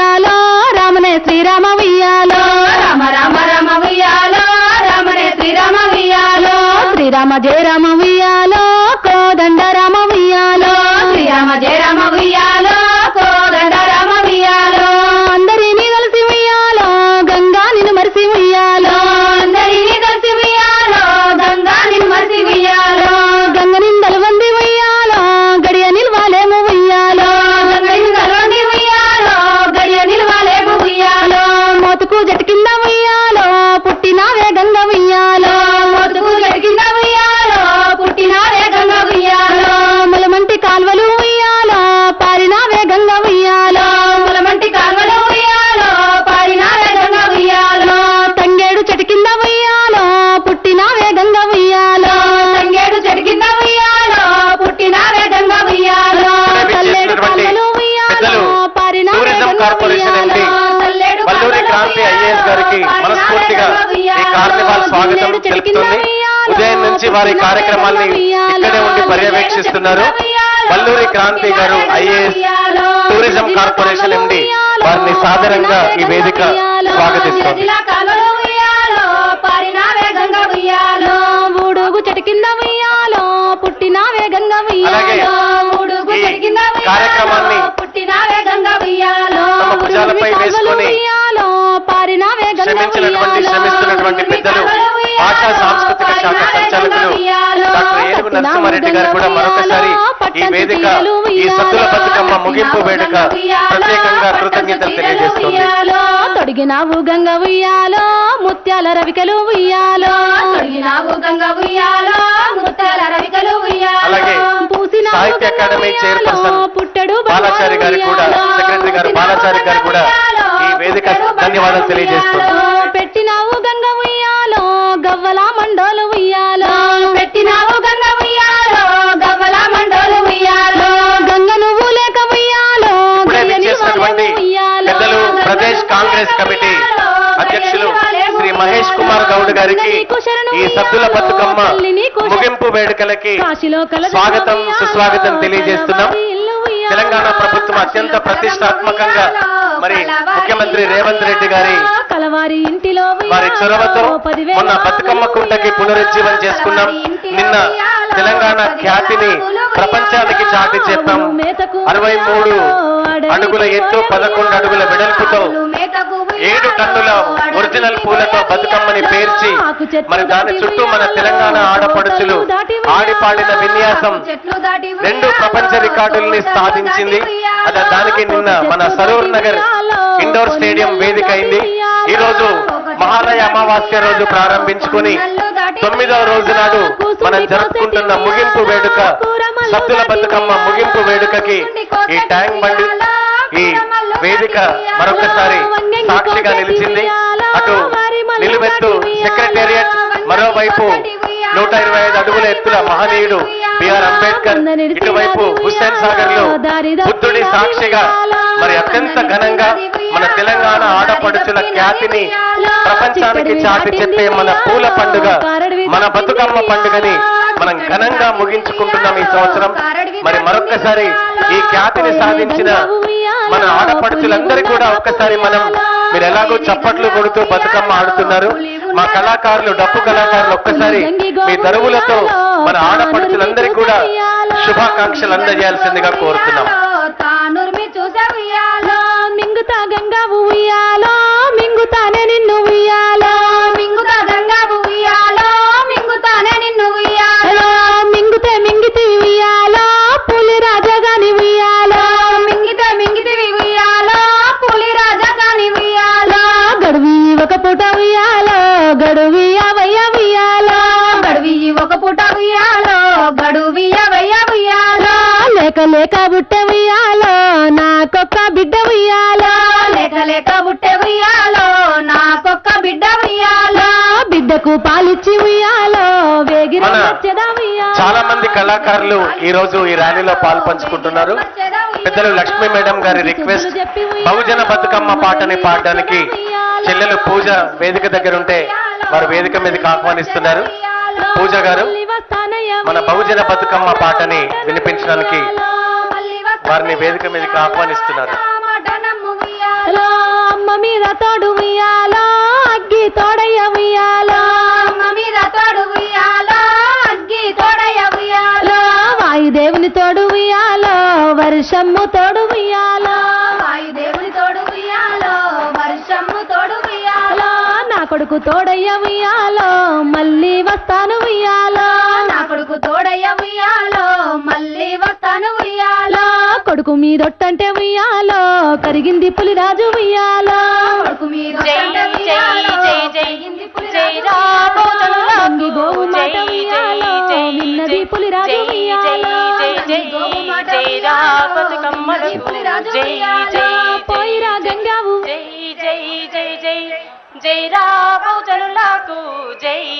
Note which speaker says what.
Speaker 1: ఉయ్యాలో రామనే
Speaker 2: శ్రీరామ ఉయ్యాలో. రామ రామ రామ ఉయ్యాలో
Speaker 1: రామనే శ్రీరామ ఉయ్యాలో. శ్రీరామ జయ రామ ఉయ్యాలో.
Speaker 3: స్వాగతం తెలుపుతుంది. ఉదయం నుంచి వారి కార్యక్రమాల్ని ఇక్కడే ఉండి పర్యవేక్షిస్తున్నారు. వల్లూరి క్రాంతి గారు ఐఏఎస్ టూరిజం కార్పొరేషన్ ఎండి వారిని సాదరంగా ఈ వేదిక స్వాగతిస్తోంది. నరసింహారెడ్డి గారు కూడా మరొకసారి ఈ వేదిక ఈ సద్దుల బతుకమ్మ ముగింపు వేడుక ప్రత్యేకంగా కృతజ్ఞతలు తెలియజేస్తుంది.
Speaker 1: తొడిగినావు గంగ ఉయ్యాలో ముత్యాల రవికలు ఉయ్యాలో
Speaker 2: తొడిగినావు గంగ ఉయ్యాలో ముత్యాల రవికలు ఉయ్యాలో
Speaker 3: సాహిత్య అకాడమీ చైర్పర్సన్
Speaker 1: పుట్టెడు
Speaker 3: బాలాచారి గారి కూడా. సెక్రటరీ గారు బాలాచారి గారు కూడా ఈ వేదిక ధన్యవాదాలు తెలియజేస్తుంది.
Speaker 1: పెట్టినావు గంగ ఉయ్యాలో గవ్వల మండోలు ఉయ్యాలో
Speaker 3: గౌడ్ గారికి ఈ సద్దుల బతుకమ్మ ముగింపు వేడుకలకి స్వాగతం సుస్వాగతం తెలియజేస్తున్నాం. తెలంగాణ ప్రభుత్వం అత్యంత ప్రతిష్టాత్మకంగా మరి ముఖ్యమంత్రి రేవంత్ రెడ్డి గారి
Speaker 1: కలవారి ఇంటిలో
Speaker 3: వారి చొరవతో మొన్న బతుకమ్మ కుంటకి పునరుజ్జీవం చేసుకున్నాం. నిన్న తెలంగాణ ఖ్యాతిని ప్రపంచానికి చాటి చెప్పాం అరవై మూడు అడుగుల ఎత్తు పదకొండు అడుగుల వెడల్పుతో ఏడు టన్నుల ఒరిజినల్ పూలతో బతుకమ్మని పేర్చి మరి దాని చుట్టూ మన తెలంగాణ ఆడపడుచులు ఆడిపాడిన విన్యాసం రెండు ప్రపంచ రికార్డుల్ని సాధించింది అదే దానికి నిన్న మన సరూర్ నగర్ ఇండోర్ స్టేడియం వేదిక అయింది. ఈ రోజు మహాలయ అమావాస్య రోజు ప్రారంభించుకుని తొమ్మిదవ రోజు నాడు మనం జరుపుకుంటున్న ముగింపు వేడుక సత్తుల బతుకమ్మ ముగింపు వేడుకకి ఈ ట్యాంక్ బండి ఈ వేదిక మరొకసారి సాక్షిగా నిలిచింది. అటు నిలువెత్తు సెక్రటేరియట్ మరోవైపు నూట ఇరవై ఐదు అడుగుల ఎత్తుల మహనీయుడు బిఆర్ అంబేద్కర్. ఇటువైపు హుస్సేన్ సాగర్లో బుద్ధుడి సాక్షిగా మరి అత్యంత ఘనంగా మన తెలంగాణ ఆడపడుచుల ఖ్యాతిని ప్రపంచానికి చాటి చెప్పే మన పూల పండుగ మన బతుకమ్మ పండుగని మనం ఘనంగా ముగించుకుంటున్నాం ఈ సంవత్సరం. మరి మరొక్కసారి ఈ ఖ్యాతిని సాధించిన మన ఆడపడుచులందరూ కూడా ఒక్కసారి మనం మీరు ఎలాగో చప్పట్లు కొడుతూ బతుకమ్మ ఆడుతున్నారు. మా కళాకారులు డప్పు కళాకారులు ఒక్కసారి మీ దరువులతో మన ఆడపడుచులందరికీ కూడా శుభాకాంక్షలు అందజేయాల్సిందిగా కోరుతున్నాం.
Speaker 2: ఉయ్యాలో
Speaker 1: గడువి ఒక పూట ఉయ్యాలో గడువి అవయ్య ఉయ్యాలో లేక లేక బుట్ట ఉయ్యాలో నాకొక్క బిడ్డ ఉయ్యాలో
Speaker 2: లేక లేక బుట్టె ఉయ్యాలో నాకొక్క బిడ్డ ఉయ్యాలో
Speaker 1: బిడ్డకు పాలిచ్చి ఉయ్యాలో వేగిర.
Speaker 3: చాలా మంది కళాకారులు ఈ రోజు ఈ ర్యాలీలో పాలు పంచుకుంటున్నారు. పెద్దలు లక్ష్మీ మేడం గారి రిక్వెస్ట్ బహుజన బతుకమ్మ పాటని పాడడానికి చెల్లెలు పూజ వేదిక దగ్గర ఉంటే వారు వేదిక మీదకి ఆహ్వానిస్తున్నారు. పూజ గారు మన బహుజన బతుకమ్మ పాటని వినిపించడానికి వారిని వేదిక మీదకి ఆహ్వానిస్తున్నారు.
Speaker 1: వాయుదేవుని తోడు ఉయ్యాలో వర్షమ్ము తోడు ఉయ్యాలో. వాయుదేవు కొడుకు తోడయ్య ఉయ్యాలో మళ్ళీ వస్తాను ఉయ్యాలో
Speaker 2: నా కొడుకు తోడయ్య ఉయ్యాలో మళ్ళీ వస్తాను ఉయ్యాలో
Speaker 1: కొడుకు మీదొట్టంటే ఉయ్యాలో కరిగింది పులిరాజు ఉయ్యాలో
Speaker 2: కొడుకు మీద
Speaker 4: జై
Speaker 2: ఒట్టంటే
Speaker 4: జై
Speaker 2: ఉయ్యాలో.
Speaker 4: జై జై
Speaker 2: జరిగింది పులి
Speaker 4: జై
Speaker 2: రాజు
Speaker 4: రాబోతున్న
Speaker 1: నంది గోవు మాట ఉయ్యాలో పులిరాజు ఉయ్యాలో
Speaker 4: జై జై జై జై జై
Speaker 1: పోయిరా గంగావు.
Speaker 4: జై జై జై జై జై రా జై.